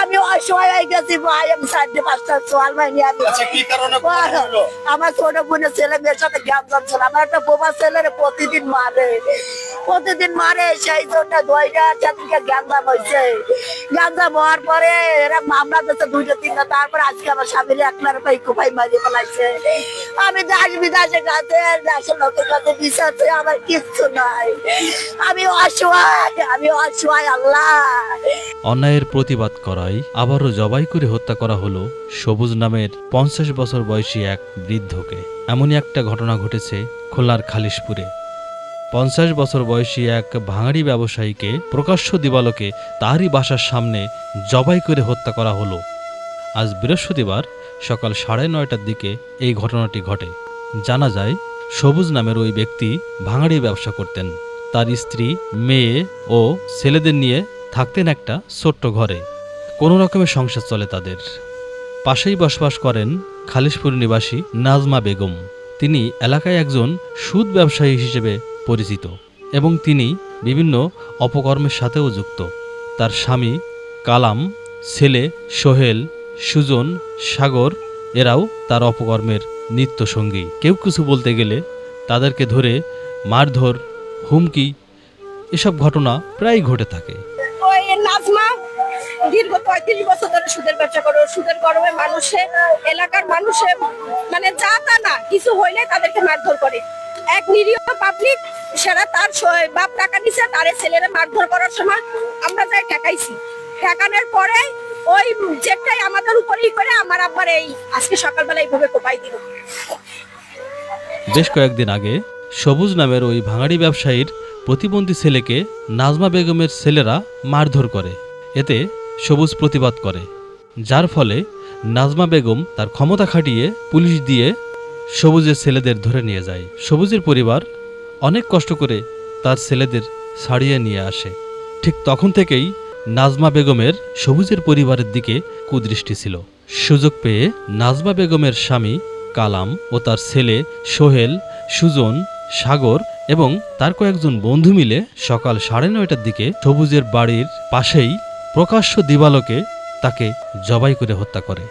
আমি অসহায় হয়ে গেছি ভাই আমি সাড়ে পাঁচটা সোয়াল মাইনি আমি আচ্ছা আমার ছোট বোনের ছেলে মেয়ের সাথে জ্ঞান ছিল আমার একটা বোমা ছেলের প্রতিদিন মারে। প্রতিদিন মারে সেই জন্য দইটা চারদিকে হয়েছে হওয়ার পরে এরা মামলা দিচ্ছে দুইটা তিনটা। তারপরে আজকে আমার স্বামীর এক লাখ পাই কোপাই মারিয়ে ফেলাইছে। আমি দেশ বিদেশে কাছে দেশের লোকের কাছে আমার কিচ্ছু নাই। আমি অসহায় আমি অসহায়। আল্লাহ। অন্যায়ের প্রতিবাদ করায় আবারও জবাই করে হত্যা করা হলো সবুজ নামের পঞ্চাশ বছর বয়সী এক বৃদ্ধকে। এমনই একটা ঘটনা ঘটেছে খুলনার খালিশপুরে। পঞ্চাশ বছর বয়সী এক ভাঙাড়ি ব্যবসায়ীকে প্রকাশ্য দিবালোকে তারই বাসার সামনে জবাই করে হত্যা করা হলো। আজ বৃহস্পতিবার সকাল সাড়ে নয়টার দিকে এই ঘটনাটি ঘটে। জানা যায়, সবুজ নামের ওই ব্যক্তি ভাঙাড়ি ব্যবসা করতেন। তার স্ত্রী, মেয়ে ও ছেলেদের নিয়ে থাকতেন একটা ছোট্ট ঘরে। কোনো রকমের সংসার চলে তাদের। পাশেই বসবাস করেন খালিশপুর নিবাসী নাজমা বেগম। তিনি এলাকায় একজন সুদ ব্যবসায়ী হিসেবে পরিচিত এবং তিনি বিভিন্ন অপকর্মের সাথেও যুক্ত। তার স্বামী কালাম, ছেলে সোহেল, সুজন, সাগর এরাও তার অপকর্মের নিত্য সঙ্গী কেউ কিছু বলতে গেলে তাদেরকে ধরে মারধর হুমকি এসব ঘটনা প্রায় ঘটে থাকে। ওই নাজমা দীর্ঘ পঁয়ত্রিশ বছর ধরে সুদের ব্যবসা করে সুদের গরমে মানুষে এলাকার মানুষে মানে যা তা না কিছু হইলে তাদেরকে মারধর করে। এক নিরীহ পাবলিক সেরা তার বাপ টাকা নিছে তারে ছেলেরা মারধর করার সময় আমরা যাই ঠেকাইছি। ঠেকানোর পরে ওই যেটাই আমাদের উপরেই করে আমার আব্বার এই আজকে সকালবেলা এইভাবে কোপাই দিল। বেশ কয়েকদিন আগে সবুজ নামের ওই ভাঙাড়ি ব্যবসায়ীর প্রতিবন্ধী ছেলেকে নাজমা বেগমের ছেলেরা মারধর করে। এতে সবুজ প্রতিবাদ করে। যার ফলে নাজমা বেগম তার ক্ষমতা খাটিয়ে পুলিশ দিয়ে সবুজের ছেলেদের ধরে নিয়ে যায়। সবুজের পরিবার অনেক কষ্ট করে তার ছেলেদের ছাড়িয়ে নিয়ে আসে। ঠিক তখন থেকেই নাজমা বেগমের সবুজের পরিবারের দিকে কুদৃষ্টি ছিল। সুযোগ পেয়ে নাজমা বেগমের স্বামী কালাম ও তার ছেলে সোহেল, সুজন সাগর এবং তার কয়েকজন বন্ধু মিলে সকাল সাড়ে নয়টার দিকে সবুজের বাড়ির পাশেই প্রকাশ্য দিবালোকে তাকে জবাই করে হত্যা করে।